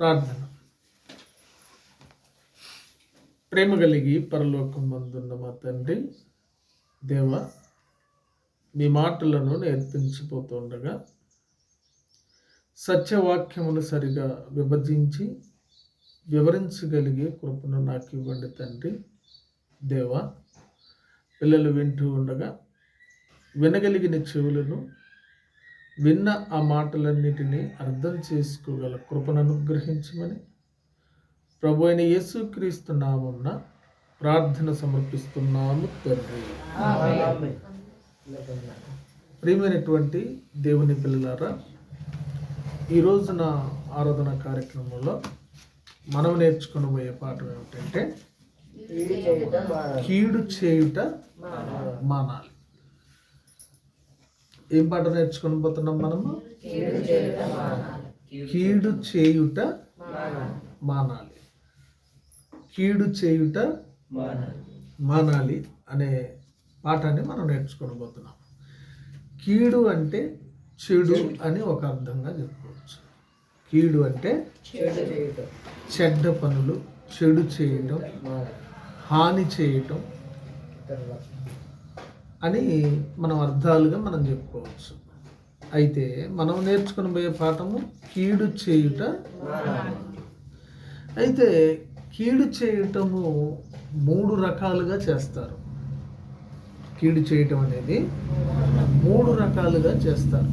ప్రార్థన. ప్రేమ కలిగి పరలోకం అందున్న మా తండ్రి దేవ మీ మాటలను నేర్పించిపోతుండగా సత్యవాక్యమును సరిగా విభజించి వివరించగలిగే కృపను నాకు ఇవ్వండి తండ్రి దేవ. పిల్లలు వింటూ ఉండగా వినగలిగిన చెవులను విన్న ఆ మాటలన్నిటినీ అర్థం చేసుకోగల కృపను అనుగ్రహించమని ప్రభు అయిన యేసుక్రీస్తు నామున్న ప్రార్థన సమర్పిస్తున్నాము తండ్రి. ప్రియమైనటువంటి దేవుని పిల్లలారా ఈ రోజున ఆరాధన కార్యక్రమంలో మనం నేర్చుకునబోయే పాఠం ఏమిటంటే కీడు చేయుట మానాలి. ఏం పాట నేర్చుకొని పోతున్నాం మనము? కీడు చేయుట మానాలి. కీడు చేయుట మానాలి అనే పాఠాన్ని మనం నేర్చుకొని పోతున్నాం. కీడు అంటే చెడు అని ఒక అర్థంగా చెప్పుకోవచ్చు. కీడు అంటే చెడ్డ పనులు చెడు చేయటం హాని చేయటం అని మనం అర్థాలుగా మనం చెప్పుకోవచ్చు. అయితే మనం నేర్చుకుని పోయే పాఠము కీడు చేయుట అయితే కీడు చేయటము మూడు రకాలుగా చేస్తారు. కీడు చేయటం అనేది మూడు రకాలుగా చేస్తారు.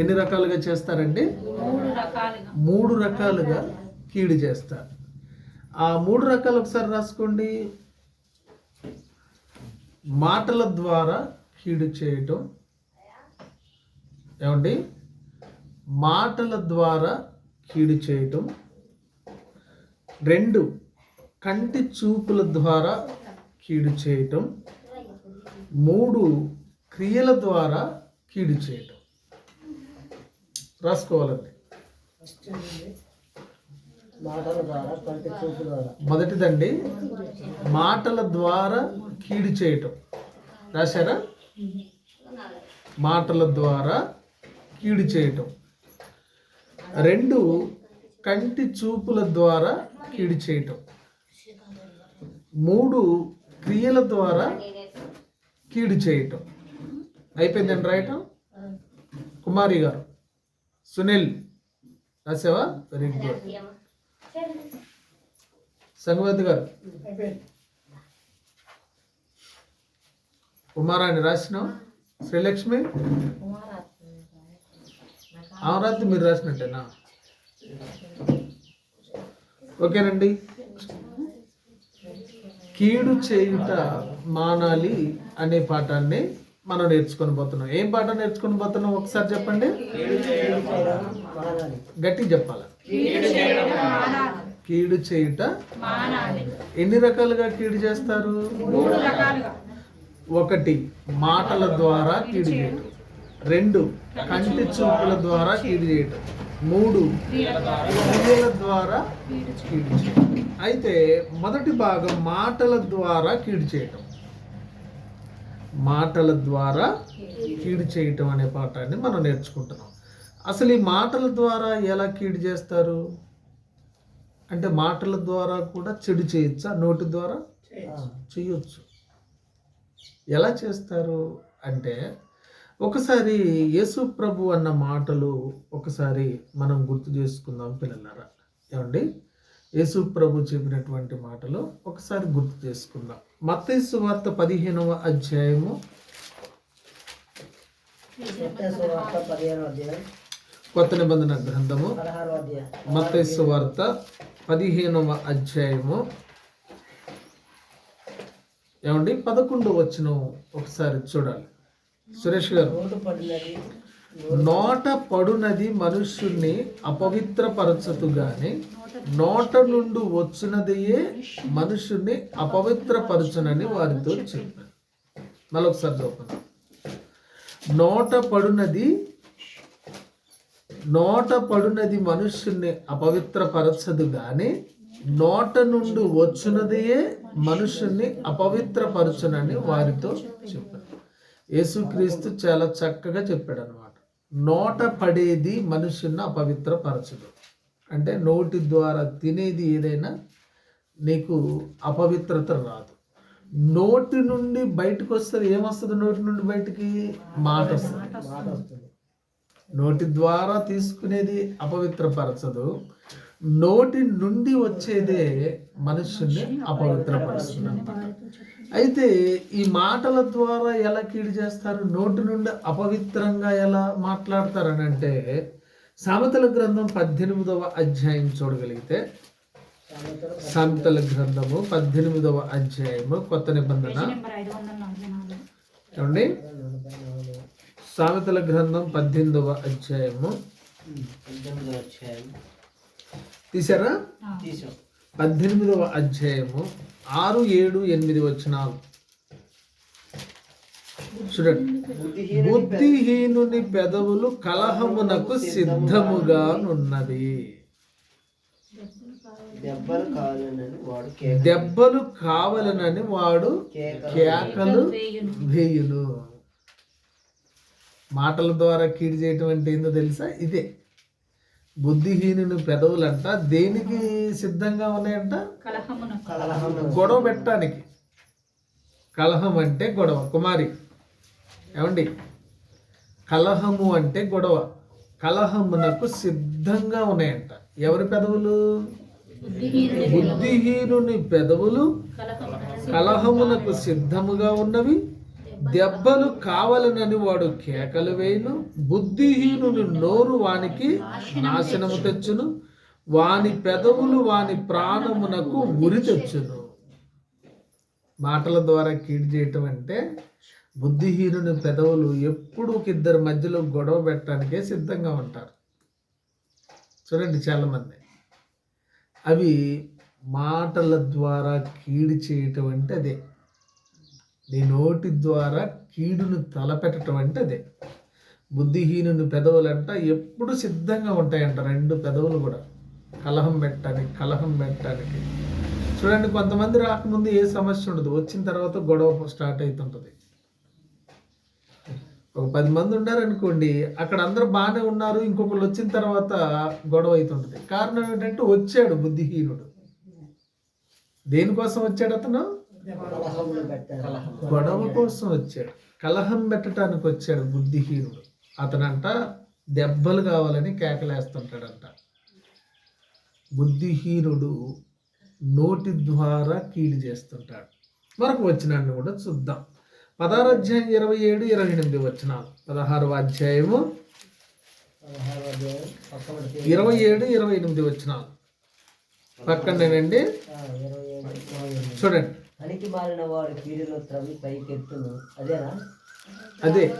ఎన్ని రకాలుగా చేస్తారండి? మూడు రకాలుగా కీడు చేస్తారు. ఆ మూడు రకాలు ఒకసారి రాసుకోండి. మాటల ద్వారా కీడు చేయటం. ఏమండి? మాటల ద్వారా కీడు చేయటం. రెండు కంటి చూపుల ద్వారా కీడు చేయటం. మూడు క్రియల ద్వారా కీడు చేయటం. రాసుకోవాలండి మాటల ద్వారా కంటి చూపు ద్వారా మొదటిదండి మాటల ద్వారా కీడు చేయటం. రాశారా? మాటల ద్వారా కీడు చేయటం. రెండు కంటి చూపుల ద్వారా కీడు చేయటం. మూడు క్రియల ద్వారా కీడు చేయటం. అయిపోయిందండి రాయటం? Kumari garu. Sunil రాసావా? Very good Sangavathi garu. కుమారాన్ని రాసినాం Srilakshmi? అమరాత్రి మీరు రాసినట్టేనా? ఓకేనండి. కీడు చేయుట మానాలి అనే పాఠాన్ని మనం నేర్చుకొని పోతున్నాం. ఏం పాఠం నేర్చుకొని పోతున్నాం? ఒకసారి చెప్పండి. గట్టి చెప్పాలి? కీడు చేయుట ఎన్ని రకాలుగా కీడు చేస్తారు? ఒకటి మాటల ద్వారా కీడు చేయటం. రెండు కంటి చూపుల ద్వారా కీడు చేయటం. మూడు క్రియల ద్వారా. కీడు చేయటం. అయితే మొదటి భాగం మాటల ద్వారా కీడు చేయటం. మాటల ద్వారా కీడు చేయటం అనే పాఠాన్ని మనం నేర్చుకుంటున్నాం. అసలు ఈ మాటల ద్వారా ఎలా కీడు చేస్తారు? అంటే మాటల ద్వారా కూడా చెడు చేయొచ్చా? నోటి ద్వారా? చేయొచ్చు. ఎలా చేస్తారు అంటే ఒకసారి యేసు ప్రభు అన్న మాటలు ఒకసారి మనం గుర్తు చేసుకుందాం పిల్లలారా. ఏమండి? యేసు ప్రభు చెప్పినటువంటి మాటలు ఒకసారి గుర్తు చేసుకుందాం. మత్తయి వార్త పదిహేనవ అధ్యాయము. కొత్త నిబంధన గ్రంథము మత్తయి వార్త పదిహేనవ అధ్యాయము. ఏమండి? పదకొండు వచ్చిన ఒకసారి చూడాలి. సురేష్ గారు నోటు పడినది మనుష్యుణ్ణి అపవిత్రపరచదు గాని నోట నుండి వచ్చినదియే మనుషుణ్ణి అపవిత్రపరచునని వారితో చెప్పారు మరొకసారి చూపండి నోట పడునది నోట పడునది మనుష్యుని అపవిత్రపరచదు గాని నోట నుండి వచ్చినదియే మనుషుల్ని అపవిత్రపరచునని వారితో చెప్పారు యేసుక్రీస్తు చాలా చక్కగా చెప్పాడు అనమాట నోట పడేది మనుషుని అపవిత్రపరచదు. అంటే నోటి ద్వారా తినేది ఏదైనా నీకు అపవిత్రత రాదు. నోటి నుండి బయటకు వస్తుంది ఏమొస్తుంది? నోటి నుండి బయటికి? మాట వస్తుంది మాట వస్తుంది. నోటి ద్వారా తీసుకునేది అపవిత్రపరచదు. నోటి నుండి వచ్చేదే మనుషుల్ని అపవిత్రపరుస్తుంది అన్నమాట. అయితే ఈ మాటల ద్వారా ఎలా కీడు చేస్తారు? నోటి నుండి అపవిత్రంగా ఎలా మాట్లాడతారని అంటే సామెతల గ్రంథం పద్దెనిమిదవ అధ్యాయం చూడగలిగితే సామెతలు గ్రంథము పద్దెనిమిదవ అధ్యాయము కొత్త నిబంధన. నెంబర్ సామెతల గ్రంథం పద్దెనిమిదవ అధ్యాయము. అధ్యాయం. తీసారా తీసాం పద్దెనిమిదవ అధ్యాయము ఆరు ఏడు ఎనిమిది వచనాలు. చూడండి. బుద్ధిహీనుని పెదవులు కలహమునకు సిద్ధముగా నున్నవి. దెబ్బలు కావాలని వాడు కేక దెబ్బలు కావలనని వాడు కేక కేకలు వేయును. మాటల ద్వారా కీడు చేయటం అంటే ఏందో తెలుసా? ఇదే. బుద్ధిహీనుని పెదవులంట దేనికి సిద్ధంగా ఉన్నాయంట? గొడవ పెట్టడానికి. కలహం అంటే గొడవ. కుమారి ఏమండి? కలహము అంటే గొడవ. కలహమునకు సిద్ధంగా ఉన్నాయంట. ఎవరి పెదవులు? బుద్ధిహీనుని పెదవులు. కలహమున కలహమునకు సిద్ధముగా ఉన్నవి. దెబ్బలు కావలనని వాడు కేకలు వేయును బుద్ధిహీనుని నోరు వానికి నాశనము తెచ్చును వాని పెదవులు వాని ప్రాణమునకు ఉరి తెచ్చును. మాటల ద్వారా కీడు చేయటం అంటే బుద్ధిహీనుని పెదవులు ఎప్పుడు ఇద్దరి మధ్యలో గొడవ పెట్టడానికే సిద్ధంగా ఉంటారు. చూడండి చాలామంది. అవి మాటల ద్వారా కీడు చేయటం అంటే అదే. నీ నోటి ద్వారా కీడును తలపెట్టడం అంటే అదే. బుద్ధిహీనుని పెదవులంట ఎప్పుడు సిద్ధంగా ఉంటాయంట రెండు పెదవులు కూడా. కలహం పెట్టడానికి కలహం పెట్టడానికి. చూడండి కొంతమంది రాకముందు ఏ సమస్య ఉండదు. వచ్చిన తర్వాత గొడవ స్టార్ట్ అవుతుంటుంది ఒక పది మంది ఉన్నారనుకోండి అక్కడ అందరూ బాగానే ఉన్నారు ఇంకొకళ్ళు వచ్చిన తర్వాత గొడవ అవుతుంటుంది కారణం ఏంటంటే వచ్చాడు బుద్ధిహీనుడు. దేనికోసం వచ్చాడు అతను? గొడవ కోసం వచ్చాడు. కలహం పెట్టడానికి వచ్చాడు బుద్ధిహీనుడు. అతనంట దెబ్బలు కావాలని కేకలేస్తుంటాడంట. బుద్ధిహీనుడు నోటి ద్వారా కీడు చేస్తుంటాడు. మరొక వచనాన్ని కూడా చూద్దాం. పదహారు అధ్యాయం ఇరవై ఏడు ఇరవై ఎనిమిది వచనాలు. పదహారవ అధ్యాయము ఇరవై ఏడు ఇరవై ఎనిమిది వచనాలు. పక్కనేనండి. చూడండి. పనికి మారిన వాడు కీడులో త్రవ్వి పైకెత్తును అదేనా? అదే.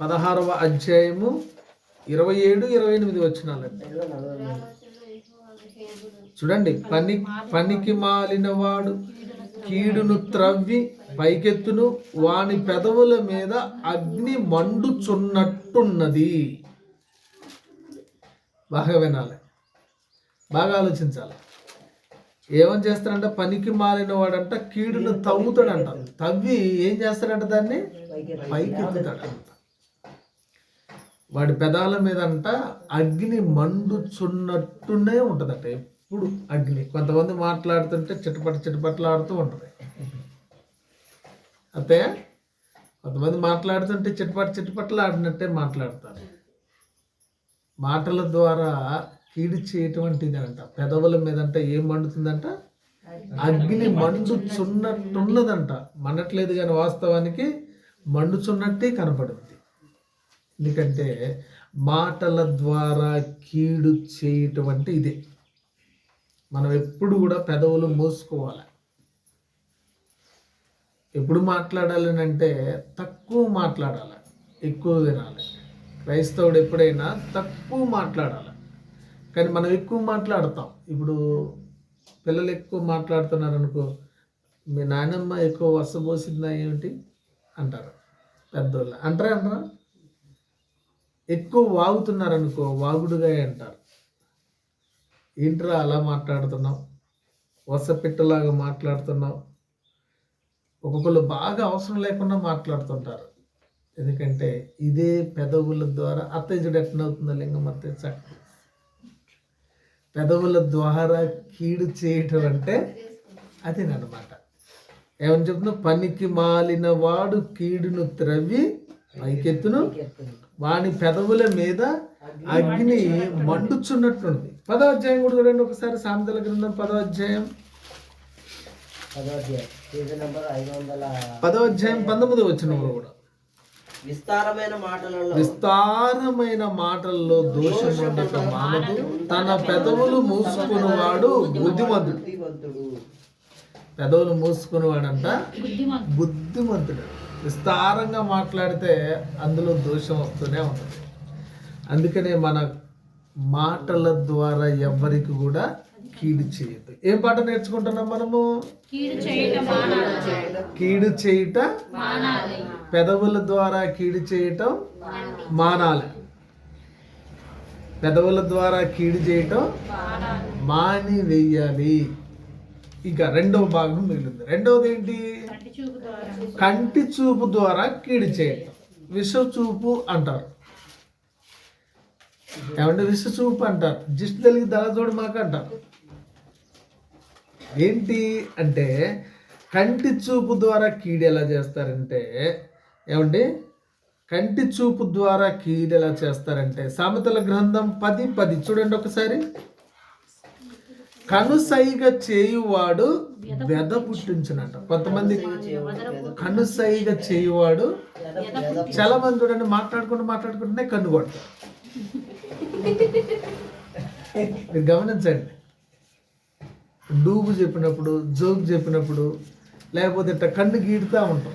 పదహారవ అధ్యాయము ఇరవై ఏడు ఇరవై ఎనిమిది మూడు. చూడండి పని పనికి మాలిన వాడు కీడును త్రవ్వి పైకెత్తును. వాని పెదవుల మీద అగ్ని మండుచున్నట్టున్నది. బాగా వినాలి. బాగా ఆలోచించాలి. ఏమని చేస్తాడంట పనికి మాలిన వాడంట కీడును తవ్వుతాడంట. తవ్వి ఏం చేస్తాడంట దాన్ని? పైకి ఎత్తుతాడంట వాడి పెదాల మీద అంట అగ్ని మండుచున్నట్టునే ఉంటుందట ఎప్పుడు అగ్ని. కొంతమంది మాట్లాడుతుంటే చిటపట చిటపట్లాడుతూ ఉంటుంది. అంతే కొంతమంది మాట్లాడుతుంటే చిటపట చిటపట్లాడినట్టే మాట్లాడతారు. మాటల ద్వారా కీడు చేయటువంటిది అంట పెదవుల మీద అంట ఏం మండుతుందంట? అగ్ని మండుచున్నట్టున్నదంట మండట్లేదు కానీ వాస్తవానికి మండుచున్నట్టే కనపడుతుంది ఎందుకంటే మాటల ద్వారా కీడు చేయటం అంటే ఇదే. మనం ఎప్పుడు కూడా పెదవులు మూసుకోవాలి. ఎప్పుడు మాట్లాడాలని అంటే తక్కువ మాట్లాడాలి. ఎక్కువ వినాలి. క్రైస్తవుడు ఎప్పుడైనా తక్కువ మాట్లాడాలి. కానీ మనం ఎక్కువ మాట్లాడతాం. ఇప్పుడు పిల్లలు ఎక్కువ మాట్లాడుతున్నారు అనుకో మీ నాయనమ్మ ఎక్కువ వసపోసిందా ఏమిటి? అంటారు. పెద్దోళ్ళు. అంటారా అంటారా? ఎక్కువ వాగుతున్నారు అనుకో వాగుడుగా అంటారు. ఏంట్రా అలా మాట్లాడుతున్నాం వసపిట్టలాగా మాట్లాడుతున్నాం ఒక్కొక్కరు బాగా అవసరం లేకుండా మాట్లాడుతుంటారు. ఎందుకంటే ఇదే పెదవుల ద్వారా అత్తయ్యుడు ఎట్నవుతుందో లింగం అత్తయ్య చక్క పెదవుల ద్వారా కీడు చేయటం అంటే అదేనమాట ఏమని చెప్తున్నా? పనికి మాలిన వాడు కీడును త్రవ్వి పైకెత్తును. వాని పెదవుల మీద అగ్ని మండుచున్నట్టుంది. పదో అధ్యాయం కూడా చూడండి ఒకసారి సామెతల గ్రంథం పదో అధ్యాయం పదో అధ్యాయం పంతొమ్మిది వచ్చిన కూడా. విస్తారమైన మాటలలో విస్తారమైన మాటల్లో దోషం ఉండటం మానదు తన పెదవులు మూసుకునేవాడు బుద్ధిమంతుడు. బుద్ధిమంతుడు. పెదవులు మూసుకునేవాడంట బుద్ధిమంతుడు. బుద్ధిమంతుడు. విస్తారంగా మాట్లాడితే అందులో దోషం వస్తూనే ఉంటుంది. అందుకనే మన మాటల ద్వారా ఎవ్వరికి కూడా కీడు చేయదు ఏం పాట నేర్చుకుంటున్నాం మనము? కీడు చేయటం చేయుట పెదవుల ద్వారా కీడు చేయటం మానాలి. పెదవుల ద్వారా కీడు చేయటం మాని వెయ్యాలి ఇక రెండవ భాగం మిగిలింది రెండవది ఏంటి? కంటి చూపు ద్వారా కీడు చేయటం. విష చూపు అంటారు. ఏమంటే విష చూపు అంటారు. జిస్ట్ తెలిగి దళ చూడు మాకు అంటారు. ఏంటి అంటే కంటి చూపు ద్వారా కీడు ఎలా చేస్తారంటే ఏమండి? కంటి చూపు ద్వారా కీడు ఎలా చేస్తారంటే సామెతల గ్రంథం పది పది చూడండి ఒకసారి. కనుసైగ చేయువాడు వెద పుట్టించునట. కొంతమంది కనుసైగ చేయువాడు చాలా మంది చూడండి మాట్లాడుకుంటూ మాట్లాడుకుంటూనే కన్ను కొడతారు. మీరు గమనించండి. డూబు చెప్పినప్పుడు జోక్ చెప్పినప్పుడు లేకపోతే ఇట్లా కన్ను గీడుతూ ఉంటాం.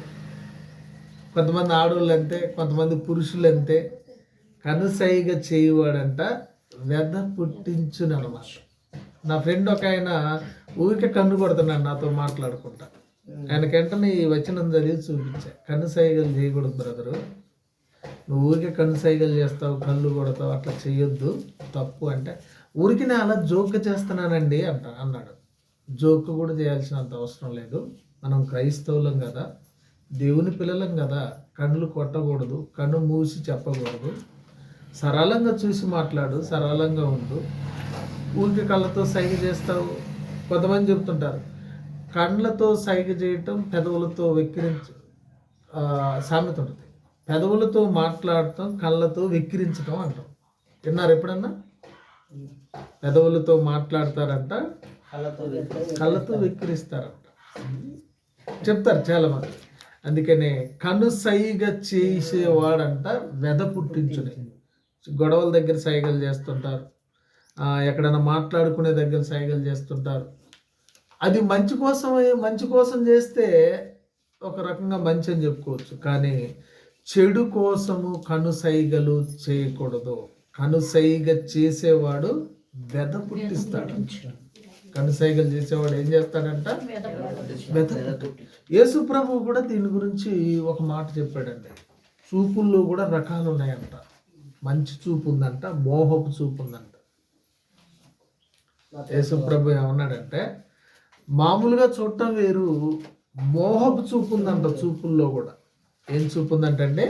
కొంతమంది ఆడవాళ్ళు అంతే కొంతమంది పురుషులు అంతే కనుసైగా చేయువాడంట వెద అనమాట నా ఫ్రెండ్ ఒక ఆయన ఊరికే కన్ను కొడుతున్నాడు నాతో మాట్లాడుకుంటా. ఆయన వెంటనే ఈ వచనం చదివి చూపించా. కన్ను సైగలు చేయకూడదు బ్రదరు. నువ్వు ఊరికే కన్ను సైగలు చేస్తావు కళ్ళు కొడతావు అట్లా చేయొద్దు తప్పు అంటే. ఊరికి నేను అలా జోక్ చేస్తున్నానండి అంట అన్నాడు. జోక్ కూడా చేయాల్సినంత అవసరం లేదు. మనం క్రైస్తవులం కదా దేవుని పిల్లలం కదా కళ్ళు కొట్టకూడదు కన్ను మూసి చెప్పకూడదు. సరళంగా చూసి మాట్లాడు సరళంగా ఉండు. ఊరికి కళ్ళతో సైగ చేస్తావు. కొంతమంది చెప్తుంటారు కళ్ళతో సైగ చేయటం పెదవులతో వెక్కిరించ సామెత ఉంటుంది. పెదవులతో మాట్లాడటం కళ్ళతో వెక్కిరించటం అంటాం. విన్నారు ఎప్పుడన్నా? పెదవులతో మాట్లాడతారంట కళ్ళతో కళ్ళతో వెక్కిరిస్తారంట. చెప్తారు చాలా మంది. అందుకనే కను సైగ చేసేవాడంట వెద పుట్టించునే గొడవల దగ్గర సైగలు చేస్తుంటారు. ఎక్కడైనా మాట్లాడుకునే దగ్గర సైగలు చేస్తుంటారు. అది మంచి కోసమే మంచి కోసం చేస్తే ఒక రకంగా మంచి అని చెప్పుకోవచ్చు. కానీ చెడు కోసము కనుసైగలు చేయకూడదు. కనుసైగ చేసేవాడు వెద పుట్టిస్తాడు. కనుసైగలు చేసేవాడు ఏం చేస్తాడంట? యేసు ప్రభు కూడా దీని గురించి ఒక మాట చెప్పాడండి. చూపుల్లో కూడా రకాలు ఉన్నాయంట. మంచి చూపు ఉందంట మోహపు చూపు ఉందంట. యేసు ప్రభు ఏమన్నాడంటే మామూలుగా చూడటం వేరు మోహపు చూపు ఉందంట చూపుల్లో కూడా. ఏం చూపు ఉందంటే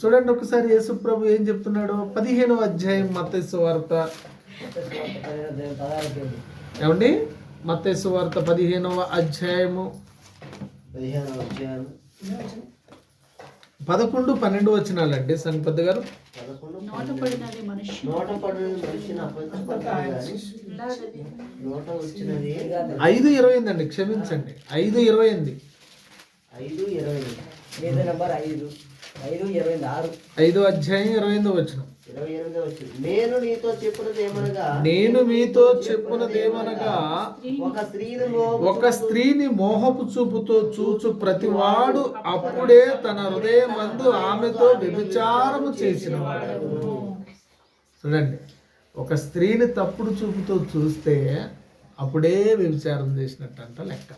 చూడండి ఒకసారి యేసు ప్రభు ఏం చెప్తున్నాడు? పదిహేనవ అధ్యాయం మత్తయి వార్త. ఏమండి? మత్తయి వార్త పదిహేనవ అధ్యాయము. పదకొండు పన్నెండు వచ్చినాలండి సంపత్ గారు. ఐదు ఇరవై ఎనిమిది అండి క్షమించండి. ఐదు ఇరవై ఎనిమిది ఐదు ఇరవై ఐదు? ఐదు ఇరవై ఆరు. ఐదో అధ్యాయం ఇరవై ఎనిమిది వచ్చిన నేను నీతో చెప్పినది ఏమనగా? నేను మీతో చెప్పునదేమనగా ఒక స్త్రీని మోహపు ఒక స్త్రీని మోహపు చూపుతో చూచు ప్రతివాడు అప్పుడే తన హృదయమందు ఆమెతో వ్యభిచారము చేసినవాడు. చూడండి ఒక స్త్రీని తప్పుడు చూపుతో చూస్తే అప్పుడే వ్యభిచారం చేసినట్టంట లెక్క.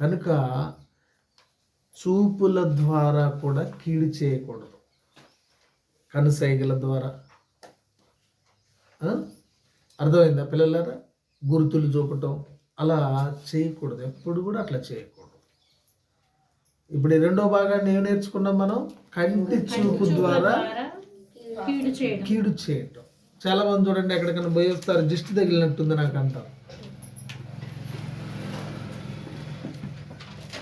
కనుక చూపుల ద్వారా కూడా కీడు చేయకూడదు. కనుసైగల ద్వారా? అర్థమైందా పిల్లలారా? గుర్తులు చూపటం అలా చేయకూడదు. ఎప్పుడు కూడా అట్లా చేయకూడదు. ఇప్పుడు ఈ రెండో భాగాన్ని ఏం నేర్చుకున్నాం మనం? కంటి చూపు ద్వారా కీడు చేయటం. చాలా మంది చూడండి ఎక్కడికైనా పోయి వస్తారు. దిష్టి తగిలినట్టుంది నాకు అంటారు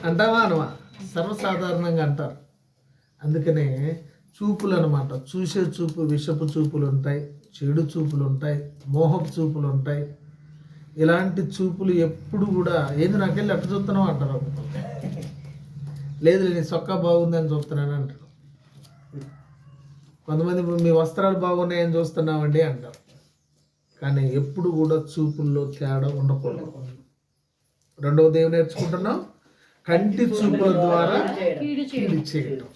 అంటావా అనవా? సర్వసాధారణంగా అంటారు. అందుకనే చూపులు అనమాట చూసే చూపు విషపు చూపులు ఉంటాయి చెడు చూపులు ఉంటాయి మోహపు చూపులు ఉంటాయి ఇలాంటి చూపులు ఎప్పుడు కూడా ఏంది నాకెళ్ళి అట్ట చూస్తున్నావు అంటారు. లేదు నీ సొక్క బాగుందని చూస్తున్నాను అంటారు. కొంతమంది మీ వస్త్రాలు బాగున్నాయని చూస్తున్నామండి అంటారు. కానీ ఎప్పుడు కూడా చూపుల్లో తేడా ఉండకూడదు. రెండవ దేవుని నేర్చుకుంటున్నాం. కంటి చూపుల ద్వారా చేయడం.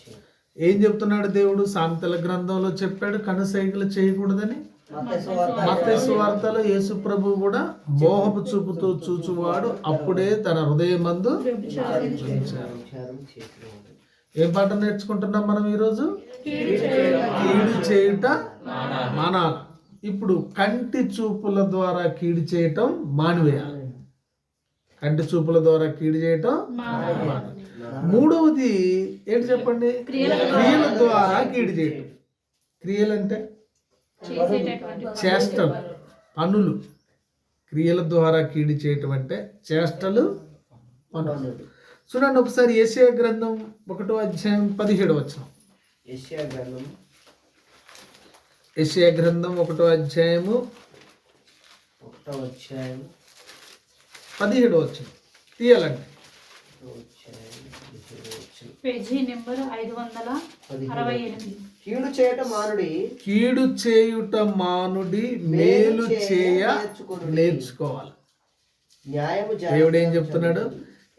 ఏం చెప్తున్నాడు దేవుడు? సామెతల గ్రంథంలో చెప్పాడు కనుసైగలు చేయకూడదని. మత్తయి వార్తలో యేసు ప్రభు కూడా మోహపు చూపుతో చూచువాడు అప్పుడే తన హృదయమందు. ఏం పాట నేర్చుకుంటున్నాం మనం ఈరోజు? కీడు చేయుట మానాలి. ఇప్పుడు కంటి చూపుల ద్వారా కీడు చేయటం మానివేయాలి. కంటి చూపుల ద్వారా కీడు చేయటం మానాలి. మూడవది ఏంటి చెప్పండి? క్రియల ద్వారా. కీడు చేయటం. క్రియలు అంటే చేష్టలు పనులు. క్రియల ద్వారా కీడు చేయటం అంటే చేష్టలు పనులు. చూడండి ఒకసారి ఏషియా గ్రంథం ఒకటో అధ్యాయం పదిహేడు వచ్చిన యెషయా గ్రంథం. ఏషియా గ్రంథం ఒకటో అధ్యాయము ఒకటో అధ్యాయం పదిహేడు వచ్చిన తీయాలండి ఒకటో అధ్యాయం పదిహేడో వచనం. పేజీ నెంబర్ ఐదు వందల అరవై ఎనిమిది. కీడు చేయటం మానుడి కీడు చేయుట మానుడి మేలు చేయ నేర్చుకోవాలి. న్యాయము దేవుడు ఏం చెప్తున్నాడు?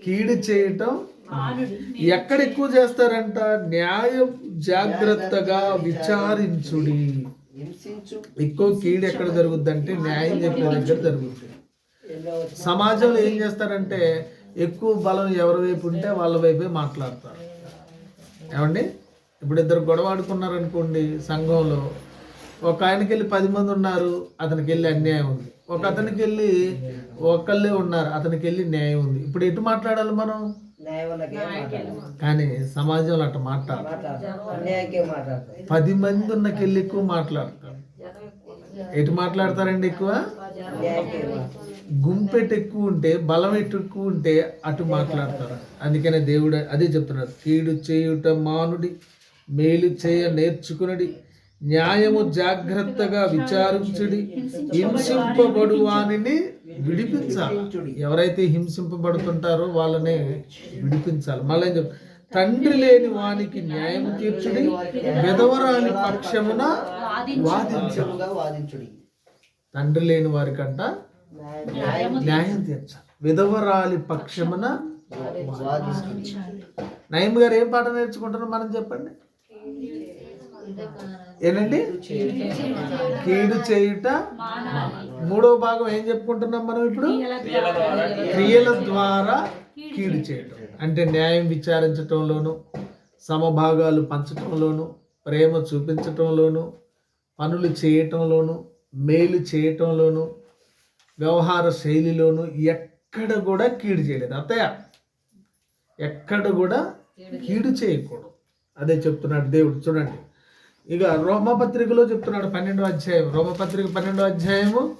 కీడు చేయటం మానుడి ఎక్కడ ఎక్కువ చేస్తారంట? న్యాయం జాగ్రత్తగా విచారించుడి. ఎక్కువ కీడు ఎక్కడ జరుగుద్ది అంటే న్యాయం చెప్పే దగ్గర జరుగుతుంది సమాజంలో ఏం చేస్తారంటే ఎక్కువ బలం ఎవరి వైపు ఉంటే వాళ్ళ వైపే మాట్లాడతారు. ఏమండి? ఇప్పుడు ఇద్దరు గొడవ ఆడుకున్నారనుకోండి సంఘంలో ఒక ఆయనకి వెళ్ళి పది మంది ఉన్నారు అతనికి వెళ్ళి అన్యాయం ఉంది. ఒక అతనికి వెళ్ళి ఒకళ్ళే ఉన్నారు అతనికి వెళ్ళి న్యాయం ఉంది. ఇప్పుడు ఎటు మాట్లాడాలి మనం? కానీ సమాజంలో అట్లా మాట్లాడతారు. పది మంది ఉన్నకెళ్ళి ఎక్కువ మాట్లాడతారు. ఎటు మాట్లాడతారండి ఎక్కువ? గుంపెట్ ఎక్కువ ఉంటే బలం ఎటు ఎక్కువ ఉంటే అటు మాట్లాడతారు. అందుకనే దేవుడు అదే చెప్తున్నాడు. కీడు చేయుట మానుడి మేలు చేయ నేర్చుకునడి న్యాయము జాగ్రత్తగా విచారించుడి హింసింపబడు వానిని విడిపించాలి. ఎవరైతే హింసింపబడుతుంటారో వాళ్ళనే విడిపించాలి. మళ్ళీ చెప్ తండ్రి లేని వానికి న్యాయము తీర్చుడి విధవరాని పక్షమున వాదించుడి. తండ్రి లేని వారికంట న్యాయం న్యాయం తీర్చాలి విధవరాలి పక్షమున నయం గారు ఏం పాట నేర్చుకుంటున్నాం మనం చెప్పండి? ఏంటండి కీడు చేయుట. మూడో భాగం ఏం చెప్పుకుంటున్నాం మనం ఇప్పుడు? క్రియల ద్వారా కీడు చేయటం. అంటే న్యాయం విచారించటంలోను సమభాగాలు పంచటంలోను ప్రేమ చూపించటంలోను పనులు చేయటంలోను మేలు చేయటంలోను వ్యవహార శైలిలోను ఎక్కడ కూడా కీడు చేయలేదు. అత్తయ్య ఎక్కడ కూడా కీడు చేయకూడదు. అదే చెప్తున్నాడు దేవుడు. చూడండి. ఇక రోమపత్రికలో చెప్తున్నాడు పన్నెండో అధ్యాయం రోమపత్రిక పన్నెండో అధ్యాయము.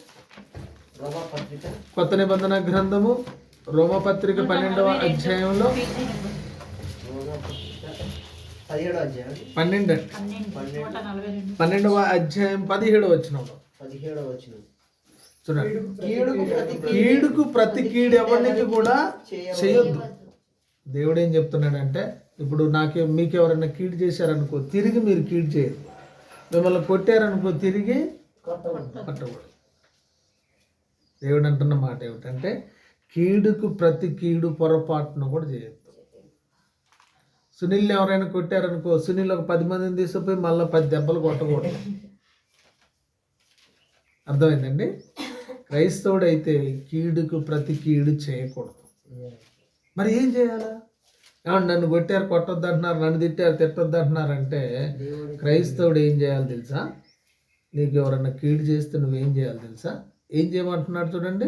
రోమపత్రిక. కొత్త నిబంధన గ్రంథము. రోమపత్రిక పన్నెండవ అధ్యాయంలో. పన్నెండు. పన్నెండవ అధ్యాయం పదిహేడవ వచనం. చూడండి. కీడుకు ప్రతి కీడు ఎవరికి కూడా చేయొద్దు. దేవుడు ఏం చెప్తున్నాడంటే ఇప్పుడు నాకే మీకు ఎవరైనా కీడు చేశారనుకో తిరిగి మీరు కీడు చేయరు. మిమ్మల్ని కొట్టారనుకో తిరిగి పట్టకూడదు దేవుడు అంటున్న మాట ఏమిటంటే కీడుకు ప్రతి కీడు పొరపాటును కూడా చేయొద్దు. సునీల్ని ఎవరైనా కొట్టారనుకో సునీల్ ఒక పది మందిని తీసుకుపోయి మళ్ళీ పది దెబ్బలు కొట్టకూడదు. అర్థమైందండి? క్రైస్తవుడు అయితే కీడుకు ప్రతి కీడు చేయకూడదు. మరి ఏం చేయాలా? ఏమన్నా నన్ను కొట్టారు కొట్టొద్దు అంటున్నారు నన్ను తిట్టారు తిట్టొద్దు అంటున్నారు అంటే క్రైస్తవుడు ఏం చేయాలి తెలుసా? నీకు ఎవరన్నా కీడు చేస్తే నువ్వేం చేయాలి తెలుసా? ఏం చేయమంటున్నాడు చూడండి.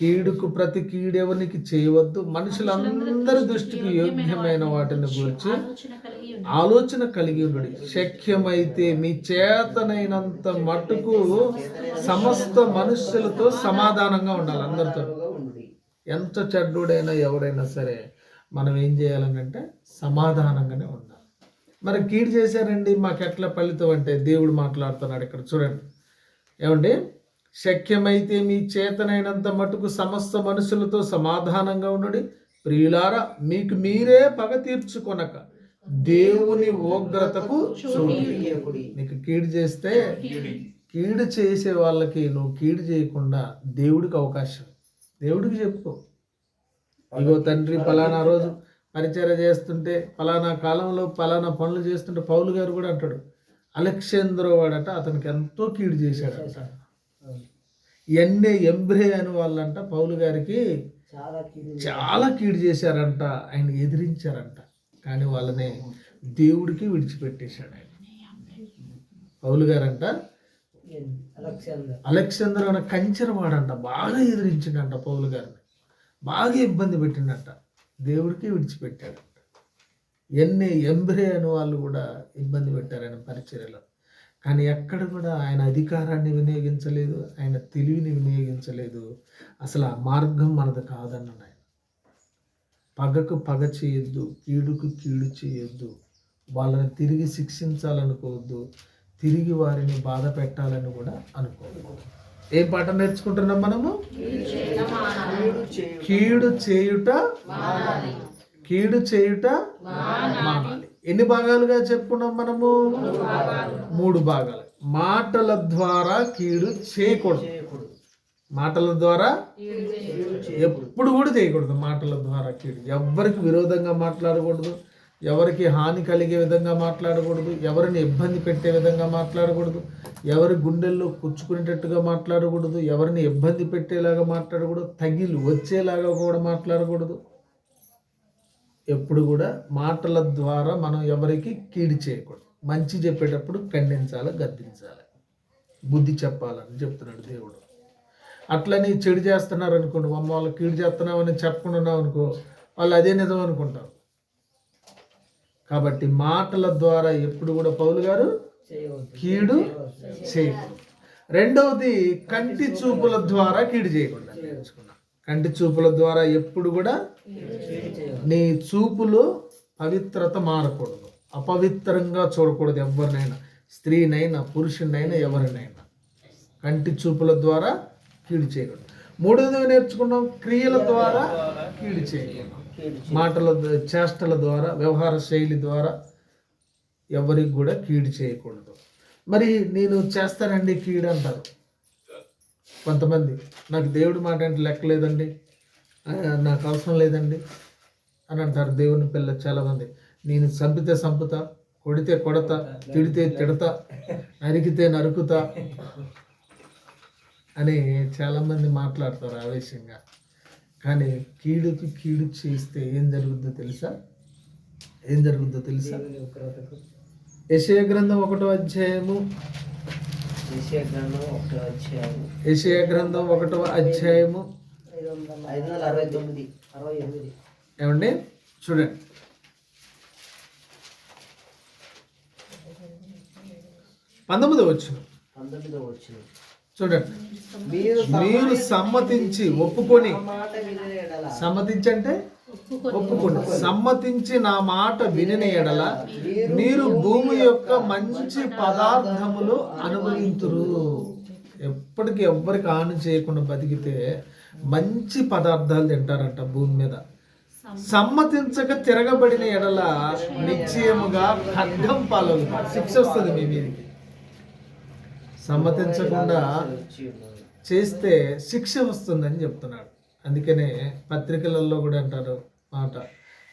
కీడుకు ప్రతి కీడెవనికి చేయవద్దు. మనుషులందరి దృష్టికి యోగ్యమైన వాటిని గురించి ఆలోచన కలిగి ఉండు. శక్యమైతే మీ చేతనైనంత మట్టుకు సమస్త మనుషులతో సమాధానంగా ఉండాలి అందరితో. ఎంత చెడ్డుడైనా ఎవరైనా సరే మనం ఏం చేయాలనంటే సమాధానంగానే ఉండాలి. మరి కీడు చేశారండి మాకు ఎట్లా ఫలితం అంటే దేవుడు మాట్లాడుతున్నాడు ఇక్కడ చూడండి. ఏమండి? శక్యమైతే మీ చేతనైనంత మటుకు సమస్త మనుషులతో సమాధానంగా ఉండు ప్రియులారా మీకు మీరే పగ తీర్చుకొనక దేవుని ఉగ్రతకు చూడు నీకు కీడు చేస్తే కీడు చేసే వాళ్ళకి నువ్వు కీడు చేయకుండా దేవుడికి అవకాశం. దేవుడికి చెప్పుకో. ఇగో తండ్రి పలానా రోజు పరిచర్య చేస్తుంటే పలానా కాలంలో పలానా పనులు చేస్తుంటే పౌలు గారు కూడా అంటాడు అలెక్సేంద్రో వాడట అతనికి ఎంతో కీడు చేశాడట ఎన్నే ఎంబ్రే అని వాళ్ళంట పౌలు గారికి చాలా కీడు చాలా కీడు చేశారంట ఆయన ఎదిరించారంట. కానీ వాళ్ళని దేవుడికి విడిచిపెట్టేశాడు ఆయన. పౌలు గారంట అలెక్సాందర్ అలెగ్జాండర్ అనే కంచెరవాడంట బాగా ఎదిరించిండంట పౌలు గారిని. బాగా ఇబ్బంది పెట్టిండంట. దేవుడికి విడిచిపెట్టాడంట. ఎన్ని ఎంబ్రే అని వాళ్ళు కూడా ఇబ్బంది పెట్టారు ఆయన పరిచర్యలో. కానీ ఎక్కడ కూడా ఆయన అధికారాన్ని వినియోగించలేదు ఆయన తెలివిని వినియోగించలేదు. అసలు ఆ మార్గం మనది కాదన్నాడు ఆయన. పగకు పగ చేయొద్దు కీడుకు కీడు చేయొద్దు. వాళ్ళని తిరిగి శిక్షించాలనుకోవద్దు. తిరిగి వారిని బాధ పెట్టాలని కూడా అనుకోవద్దు. ఏ పాట నేర్చుకుంటున్నాం మనము? కీడు చేయుట కీడు చేయుట మానాలి. ఎన్ని భాగాలుగా చెప్పుకున్నాం మనము? మూడు భాగాలు. మాటల ద్వారా కీడు చేయకూడదు. మాటల ద్వారా ఎప్పుడు కూడా చేయకూడదు మాటల ద్వారా కీడు. ఎవరికి విరోధంగా మాట్లాడకూడదు ఎవరికి హాని కలిగే విధంగా మాట్లాడకూడదు ఎవరిని ఇబ్బంది పెట్టే విధంగా మాట్లాడకూడదు ఎవరి గుండెల్లో కుచ్చుకునేటట్టుగా మాట్లాడకూడదు ఎవరిని ఇబ్బంది పెట్టేలాగా మాట్లాడకూడదు తగిలి వచ్చేలాగా కూడా మాట్లాడకూడదు. ఎప్పుడు కూడా మాటల ద్వారా మనం ఎవరికి కీడు చేయకూడదు. మంచి చెప్పేటప్పుడు ఖండించాలి గద్దించాలి. బుద్ధి చెప్పాలని చెప్తున్నాడు దేవుడు. అట్లని చెడు చేస్తున్నారు అనుకోండి అమ్మ వాళ్ళు కీడు చేస్తున్నామని చెప్పకుండా ఉన్నాం అనుకో వాళ్ళు అదే నిజం అనుకుంటారు. కాబట్టి మాటల ద్వారా ఎప్పుడు కూడా పౌలు గారు కీడు చేయకూడదు. రెండవది కంటి చూపుల ద్వారా కీడు చేయకుండా నేర్చుకున్నాం. కంటి చూపుల ద్వారా ఎప్పుడు కూడా నీ చూపులో పవిత్రత మారకూడదు. అపవిత్రంగా చూడకూడదు ఎవరినైనా స్త్రీనైనా పురుషునైనా ఎవరినైనా. కంటి చూపుల ద్వారా కీడు చేయకూడదు. మూడోది నేర్చుకున్నాం? క్రియల ద్వారా కీడు చేయకూడదు. మాటల చేష్టల ద్వారా వ్యవహార శైలి ద్వారా ఎవరికి కూడా కీడు చేయకూడదు. మరి నేను చేస్తానండి కీడు అంటారు. కొంతమంది నాకు దేవుడి మాట అంటే లెక్కలేదండి నాకు అవసరం లేదండి. అని అంటారు దేవుని పిల్ల చాలామంది. నేను చంపితే చంపుతా కొడితే కొడతా తిడితే తిడతా నరికితే నరుకుతా అని చాలామంది మాట్లాడతారు ఆవేశంగా. కానీ కీడుకి కీడు చేస్తే ఏం జరుగుద్దో తెలుసా? ఏం జరుగుద్దో తెలుసా? యశయ గ్రంథం ఒకటో అధ్యాయము. విషయ గ్రంథం ఒకటో అధ్యాయం యశయ గ్రంథం ఒకటో అధ్యాయము. ఏమండి? చూడండి. పంతొమ్మిది వచ్చిన పంతొమ్మిదో వచ్చిన చూడండి. మీరు సమ్మతించి ఒప్పుకొని వినే సమ్మతించి అంటే ఒప్పుకోండి సమ్మతించి నా మాట వినిన ఎడల మీరు భూమి యొక్క మంచి పదార్థములు అనుభవింతురు. ఎప్పటికి ఎవ్వరికి హాని చేయకుండా బతికితే మంచి పదార్థాలు తింటారంట భూమి మీద. సమ్మతించక తిరగబడిన ఎడల నిశ్చయముగా ఖడ్గం పాలవుతారు. శిక్ష వస్తుంది మీ మీదకి. సమ్మతించకుండా చేస్తే శిక్ష వస్తుందని చెప్తున్నాడు. అందుకనే పత్రికలలో కూడా అంటారు మాట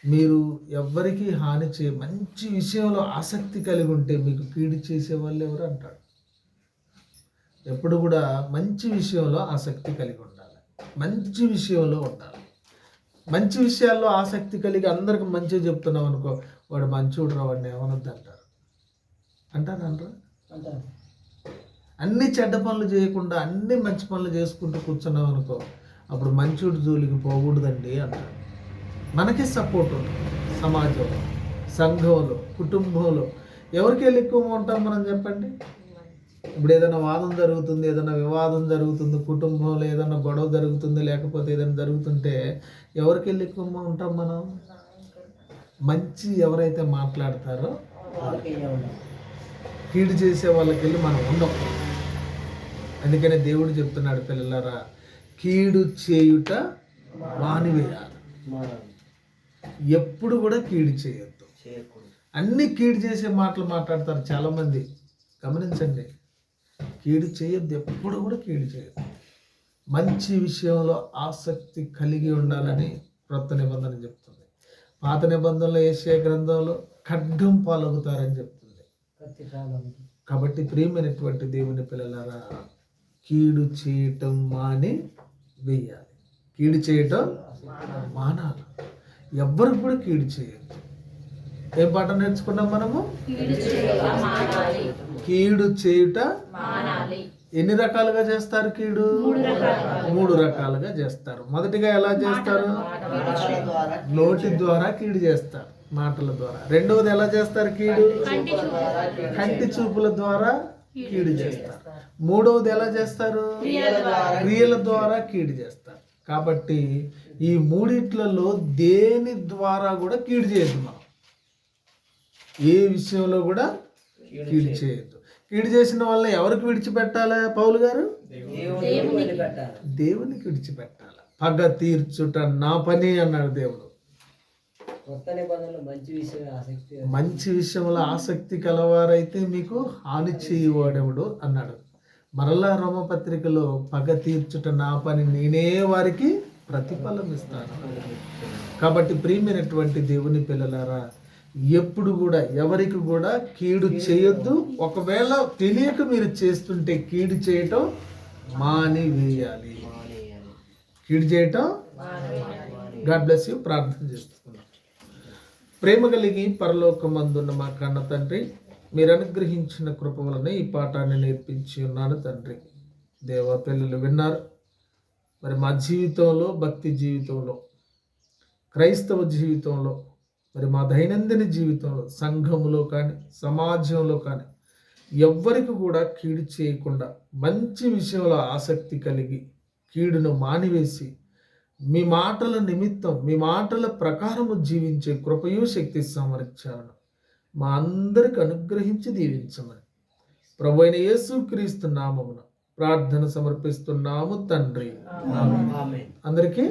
మీరు ఎవ్వరికీ హాని చే మంచి విషయంలో ఆసక్తి కలిగి ఉంటే మీకు కీడు చేసే వాళ్ళు ఎవరు అంటాడు. ఎప్పుడు కూడా మంచి విషయంలో ఆసక్తి కలిగి ఉండాలి. మంచి విషయంలో ఉండాలి. మంచి విషయాల్లో ఆసక్తి కలిగి అందరికి మంచిగా చెప్తున్నాం అనుకో వాడు మంచోడు రా వాడిని ఏమనొద్దు అంటారు అంటారు అంటారు? అంటారు. అన్ని చెడ్డ పనులు చేయకుండా అన్ని మంచి పనులు చేసుకుంటూ కూర్చున్నాం అనుకో అప్పుడు మంచుడు జోలికి పోకూడదండి అంటాడు మనకి సపోర్ట్ ఉంటుంది. సమాజంలో సంఘంలో కుటుంబంలో. ఎవరికి వెళ్ళి ఎక్కువ ఉంటాం మనం చెప్పండి? ఇప్పుడు ఏదైనా వాదం జరుగుతుంది ఏదైనా వివాదం జరుగుతుంది కుటుంబంలో ఏదైనా గొడవ జరుగుతుంది లేకపోతే ఏదైనా జరుగుతుంటే ఎవరికి వెళ్ళి ఎక్కువ ఉంటాం మనం? మంచి ఎవరైతే మాట్లాడతారో కీడు చేసే వాళ్ళకి వెళ్ళి మనం ఉండం. అందుకనే దేవుడు చెప్తున్నాడు పిల్లలారా కీడు చేయుట మానివేయాలి. ఎప్పుడు కూడా కీడు చేయొద్దు. అన్ని కీడు చేసే మాటలు మాట్లాడతారు చాలామంది. గమనించండి. కీడు చేయొద్దు ఎప్పుడు కూడా కీడు చేయొద్దు. మంచి విషయంలో ఆసక్తి కలిగి ఉండాలని క్రొత్త నిబంధన చెప్తుంది. పాత నిబంధనలో ఏషియా గ్రంథంలో ఖడ్గం పాలవుతారని చెప్తుంది. కాబట్టి ప్రియమైనటువంటి దేవుని పిల్లలారా కీడు చేయటం మాని వేయాలి. కీడు చేయటం మానాలి. ఎవ్వరికి కూడా కీడు చేయొద్దు. ఏం పాట నేర్చుకున్నాం మనము? కీడు చేయుట ఎన్ని రకాలుగా చేస్తారు కీడు? మూడు రకాలుగా. చేస్తారు. మొదటిగా ఎలా చేస్తారు? నోటి ద్వారా కీడు చేస్తారు. మాటల ద్వారా. రెండవది ఎలా చేస్తారు కీడు? కంటి చూపుల ద్వారా కీడు చేస్తారు. మూడవది ఎలా చేస్తారు? క్రియల ద్వారా. కీడు చేస్తారు. కాబట్టి ఈ మూడిట్లలో దేని ద్వారా కూడా కీడు చేయొద్దు మనం. ఏ విషయంలో కూడా కీడు చేయొద్దు. కీడు చేసిన వల్ల ఎవరికి విడిచిపెట్టాలి పౌలు గారు? దేవునికి విడిచిపెట్టాలి. పగ తీర్చుట నా పని అన్నాడు దేవుడు. మంచి విషయంలో ఆసక్తి కలవారైతే మీకు హాని చేయవాడెవడు అన్నాడు. మరలా రోమపత్రికలో పగ తీర్చుట నా పని నేనే వారికి ప్రతిఫలం ఇస్తాను. కాబట్టి ప్రియమైనటువంటి దేవుని పిల్లలారా ఎప్పుడు కూడా ఎవరికి కూడా కీడు చేయొద్దు. ఒకవేళ తెలియక మీరు చేస్తుంటే కీడు చేయటం మాని వేయాలి కీడు చేయటం గాడ్ బ్లెస్ యూ. ప్రార్థన చేస్తున్నాం. ప్రేమ కలిగి పరలోకమందున్న మా కన్న తండ్రి మీరు అనుగ్రహించిన కృప వలన ఈ పాఠాన్ని నేర్పించి ఉన్నాను తండ్రి. దేవ పిల్లలు విన్నారు. మరి మా జీవితంలో భక్తి జీవితంలో క్రైస్తవ జీవితంలో మరి మా దైనందిన జీవితంలో సంఘములో కానీ సమాజంలో కానీ ఎవ్వరికి కూడా కీడు చేయకుండా మంచి విషయంలో ఆసక్తి కలిగి కీడును మానివేసి మీ మాటల నిమిత్తం మీ మాటల ప్రకారము జీవించే కృపయు శక్తి సామర్థ్యాలను మా అందరికి అనుగ్రహించి దీవించమని. ప్రభు అయిన యేసు క్రీస్తు నామమున ప్రార్థన సమర్పిస్తున్నాము తండ్రి. అందరికీ